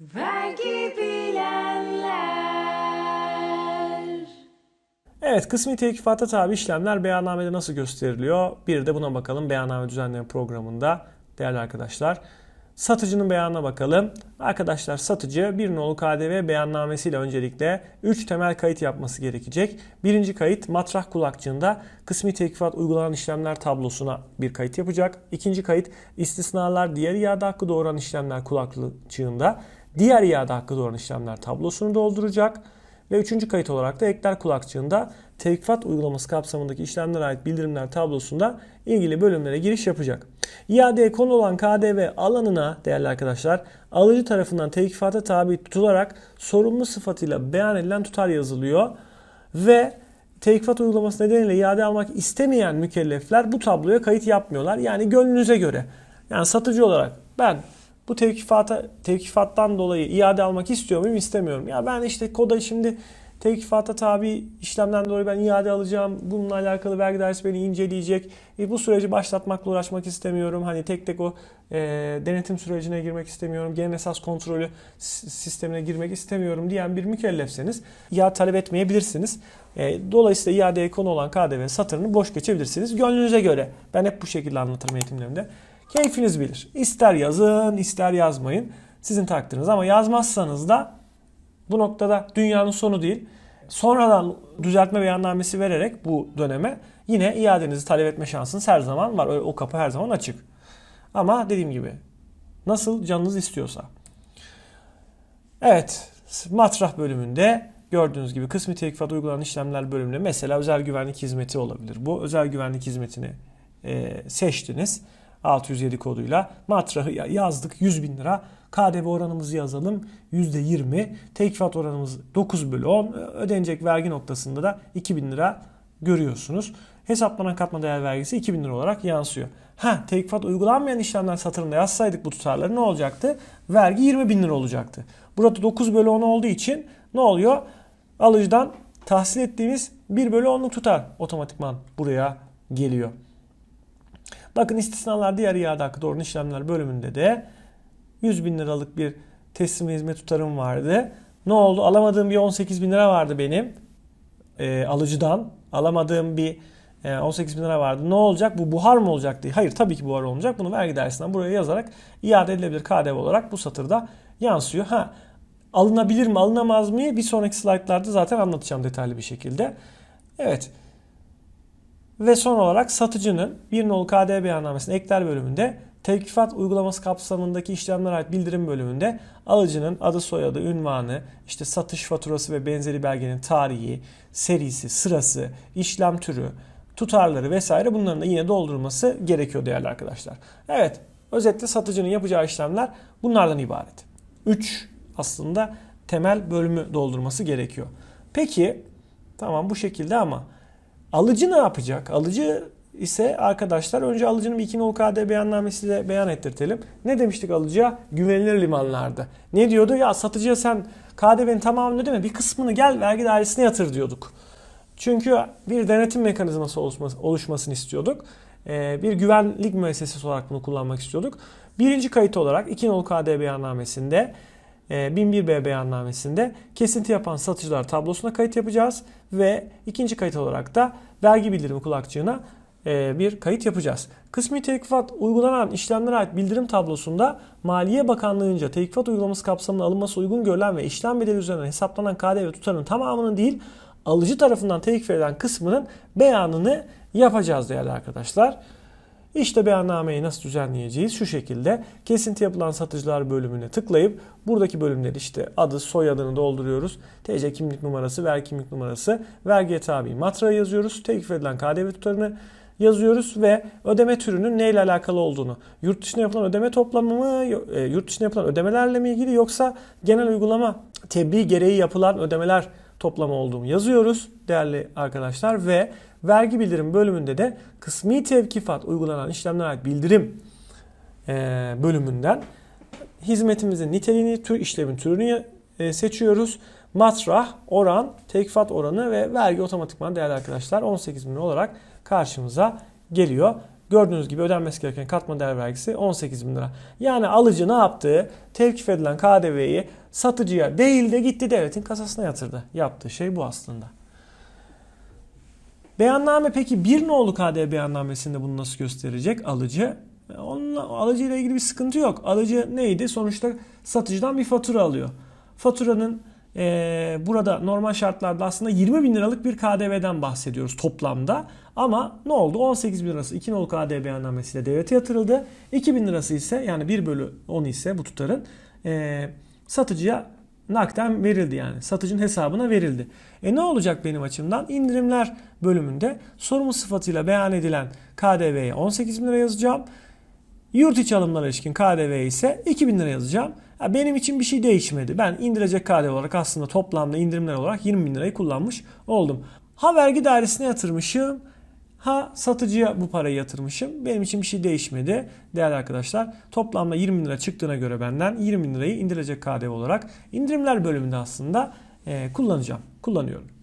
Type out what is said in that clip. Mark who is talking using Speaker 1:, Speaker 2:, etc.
Speaker 1: Vergi bilenler.
Speaker 2: Evet, kısmi tevkifata tabi işlemler beyannamede nasıl gösteriliyor? Bir de buna bakalım beyanname düzenleme programında değerli arkadaşlar. Satıcının beyanına bakalım. Arkadaşlar satıcı bir nolu KDV beyannamesiyle öncelikle 3 temel kayıt yapması gerekecek. Birinci kayıt matrah kulakçığında kısmi tevkifat uygulanan işlemler tablosuna bir kayıt yapacak. İkinci kayıt istisnalar diğer iade hakkı doğuran işlemler kulakçığında diğer iade hakkı doğuran işlemler tablosunu dolduracak. Ve üçüncü kayıt olarak da ekler kulakçığında tevkifat uygulaması kapsamındaki işlemlere ait bildirimler tablosunda ilgili bölümlere giriş yapacak. İadeye konu olan KDV alanına değerli arkadaşlar alıcı tarafından tevkifata tabi tutularak sorumlu sıfatıyla beyan edilen tutar yazılıyor. Ve tevkifat uygulaması nedeniyle iade almak istemeyen mükellefler bu tabloya kayıt yapmıyorlar. Yani gönlünüze göre. Yani satıcı olarak ben bu tevkifata, tevkifattan dolayı iade almak istiyor muyum istemiyorum. Ya ben işte koda şimdi tevkifata tabi işlemden dolayı ben iade alacağım. Bununla alakalı vergi dairesi beni inceleyecek. E, bu süreci başlatmakla uğraşmak istemiyorum. Hani tek tek o e, denetim sürecine girmek istemiyorum. Genel esas kontrolü sistemine girmek istemiyorum diyen bir mükellefseniz iade talep etmeyebilirsiniz. E, dolayısıyla iadeye konu olan KDV satırını boş geçebilirsiniz. Gönlünüze göre. Ben hep bu şekilde anlatırım eğitimlerimde. Keyfiniz bilir. İster yazın, ister yazmayın. Sizin takdiriniz ama yazmazsanız da bu noktada dünyanın sonu değil. Sonradan düzeltme beyannamesi vererek bu döneme yine iadenizi talep etme şansınız her zaman var. O kapı her zaman açık. Ama dediğim gibi nasıl canınız istiyorsa. Evet, matrah bölümünde gördüğünüz gibi kısmi tevkifat uygulanan işlemler bölümünde mesela özel güvenlik hizmeti olabilir. Bu özel güvenlik hizmetini e, seçtiniz. 607 koduyla matrahı ya- yazdık 100 bin lira. KDV oranımızı yazalım %20. Tekfat oranımız 9 bölü 10. Ödenecek vergi noktasında da 2000 lira görüyorsunuz. Hesaplanan katma değer vergisi 2000 lira olarak yansıyor. Ha tekfat uygulanmayan işlemler satırında yazsaydık bu tutarları ne olacaktı? Vergi 20 bin lira olacaktı. Burada 9 bölü 10 olduğu için ne oluyor? Alıcıdan tahsil ettiğimiz 1 bölü 10'luk tutar otomatikman buraya geliyor. Bakın istisnalar diğer iade hakkı doğru işlemler bölümünde de 100 bin liralık bir teslim hizmet tutarım vardı. Ne oldu? Alamadığım bir 18 bin lira vardı benim. Ee, alıcıdan. Alamadığım bir e, 18 bin lira vardı. Ne olacak? Bu buhar mı olacak diye. Hayır tabii ki buhar olmayacak. Bunu vergi dairesinden buraya yazarak iade edilebilir KDV olarak bu satırda yansıyor. Ha alınabilir mi alınamaz mı? Bir sonraki slaytlarda zaten anlatacağım detaylı bir şekilde. Evet. Ve son olarak satıcının bir nolu KDV beyannamesinin ekler bölümünde tevkifat uygulaması kapsamındaki işlemlere ait bildirim bölümünde alıcının adı soyadı, ünvanı, işte satış faturası ve benzeri belgenin tarihi, serisi, sırası, işlem türü, tutarları vesaire bunların da yine doldurulması gerekiyor değerli arkadaşlar. Evet, özetle satıcının yapacağı işlemler bunlardan ibaret. 3 aslında temel bölümü doldurması gerekiyor. Peki tamam bu şekilde ama Alıcı ne yapacak? Alıcı ise arkadaşlar önce alıcının bir iki nolu KD beyannamesiyle beyan ettirtelim. Ne demiştik alıcıya? Güvenilir limanlarda. Ne diyordu? Ya satıcıya sen KDV'nin tamamını ödeme bir kısmını gel vergi dairesine yatır diyorduk. Çünkü bir denetim mekanizması oluşması- oluşmasını istiyorduk. Ee, bir güvenlik müessesesi olarak bunu kullanmak istiyorduk. Birinci kayıt olarak 2 nolu KD beyannamesinde e, 1001B beyannamesinde kesinti yapan satıcılar tablosuna kayıt yapacağız ve ikinci kayıt olarak da vergi bildirimi kulakçığına e, bir kayıt yapacağız. Kısmi tevkifat uygulanan işlemlere ait bildirim tablosunda Maliye Bakanlığı'nca tevkifat uygulaması kapsamında alınması uygun görülen ve işlem bedeli üzerinden hesaplanan KDV tutarının tamamının değil alıcı tarafından tevkif edilen kısmının beyanını yapacağız değerli arkadaşlar. İşte beyannameyi nasıl düzenleyeceğiz? Şu şekilde kesinti yapılan satıcılar bölümüne tıklayıp buradaki bölümleri işte adı soyadını dolduruyoruz. TC kimlik numarası, vergi kimlik numarası, vergiye tabi matrağı yazıyoruz. Teklif edilen KDV tutarını yazıyoruz ve ödeme türünün neyle alakalı olduğunu, yurt dışına yapılan ödeme toplamı mı, e, yurt dışına yapılan ödemelerle mi ilgili yoksa genel uygulama tebliğ gereği yapılan ödemeler toplamı olduğunu yazıyoruz değerli arkadaşlar ve vergi bildirim bölümünde de kısmi tevkifat uygulanan işlemlere ait bildirim e, bölümünden hizmetimizin niteliğini, tür işlemin türünü e, seçiyoruz. Matrah, oran, tevkifat oranı ve vergi otomatikman değerli arkadaşlar 18 bin olarak karşımıza geliyor. Gördüğünüz gibi ödenmesi gereken katma değer vergisi 18 bin lira. Yani alıcı ne yaptı? Tevkif edilen KDV'yi satıcıya değil de gitti devletin kasasına yatırdı. Yaptığı şey bu aslında. Beyanname peki bir nolu KDV beyannamesinde bunu nasıl gösterecek alıcı? Onunla, alıcıyla ilgili bir sıkıntı yok. Alıcı neydi? Sonuçta satıcıdan bir fatura alıyor. Faturanın eee, burada normal şartlarda aslında 20 bin liralık bir KDV'den bahsediyoruz toplamda. Ama ne oldu? 18 bin lirası 2 nolu KDV beyannamesiyle devlete yatırıldı. 2 bin lirası ise yani 1 bölü 10 ise bu tutarın eee, satıcıya nakden verildi yani. Satıcının hesabına verildi. E ne olacak benim açımdan? İndirimler bölümünde sorumlu sıfatıyla beyan edilen KDV'ye 18 bin lira yazacağım. Yurt içi alımlara ilişkin KDV ise 2000 lira yazacağım. Ha, benim için bir şey değişmedi. Ben indirecek KDV olarak aslında toplamda indirimler olarak 20 bin lirayı kullanmış oldum. Ha vergi dairesine yatırmışım. Ha satıcıya bu parayı yatırmışım. Benim için bir şey değişmedi. Değerli arkadaşlar toplamda 20 bin lira çıktığına göre benden 20 bin lirayı indirecek KDV olarak indirimler bölümünde aslında e, kullanacağım. Kullanıyorum.